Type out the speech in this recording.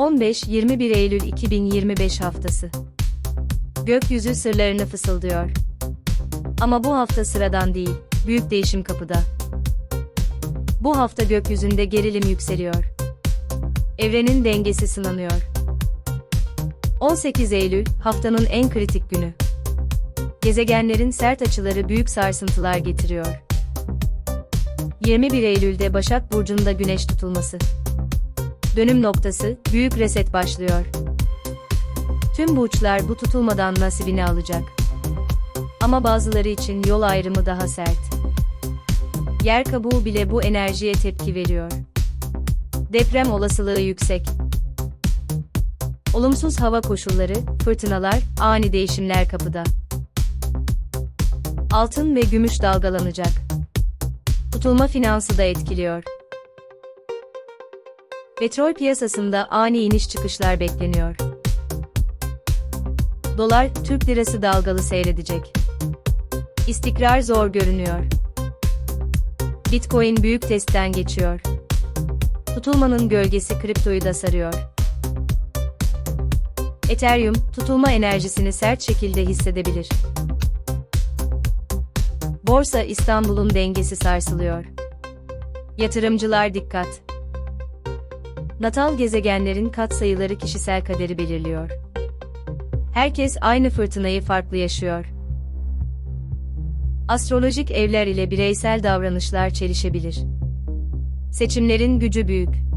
15-21 Eylül 2025 haftası. Gökyüzü sırlarını fısıldıyor. Ama bu hafta sıradan değil, büyük değişim kapıda. Bu hafta gökyüzünde gerilim yükseliyor. Evrenin dengesi sınanıyor. 18 Eylül, haftanın en kritik günü. Gezegenlerin sert açıları büyük sarsıntılar getiriyor. 21 Eylül'de Başak Burcu'nda güneş tutulması. Dönüm noktası, büyük reset başlıyor. Tüm burçlar bu tutulmadan nasibini alacak. Ama bazıları için yol ayrımı daha sert. Yer kabuğu bile bu enerjiye tepki veriyor. Deprem olasılığı yüksek. Olumsuz hava koşulları, fırtınalar, ani değişimler kapıda. Altın ve gümüş dalgalanacak. Tutulma finansı da etkiliyor. Petrol piyasasında ani iniş çıkışlar bekleniyor. Dolar, Türk lirası dalgalı seyredecek. İstikrar zor görünüyor. Bitcoin büyük testten geçiyor. Tutulmanın gölgesi kriptoyu da sarıyor. Ethereum, tutulma enerjisini sert şekilde hissedebilir. Borsa İstanbul'un dengesi sarsılıyor. Yatırımcılar dikkat. Natal gezegenlerin katsayıları kişisel kaderi belirliyor. Herkes aynı fırtınayı farklı yaşıyor. Astrolojik evler ile bireysel davranışlar çelişebilir. Seçimlerin gücü büyük.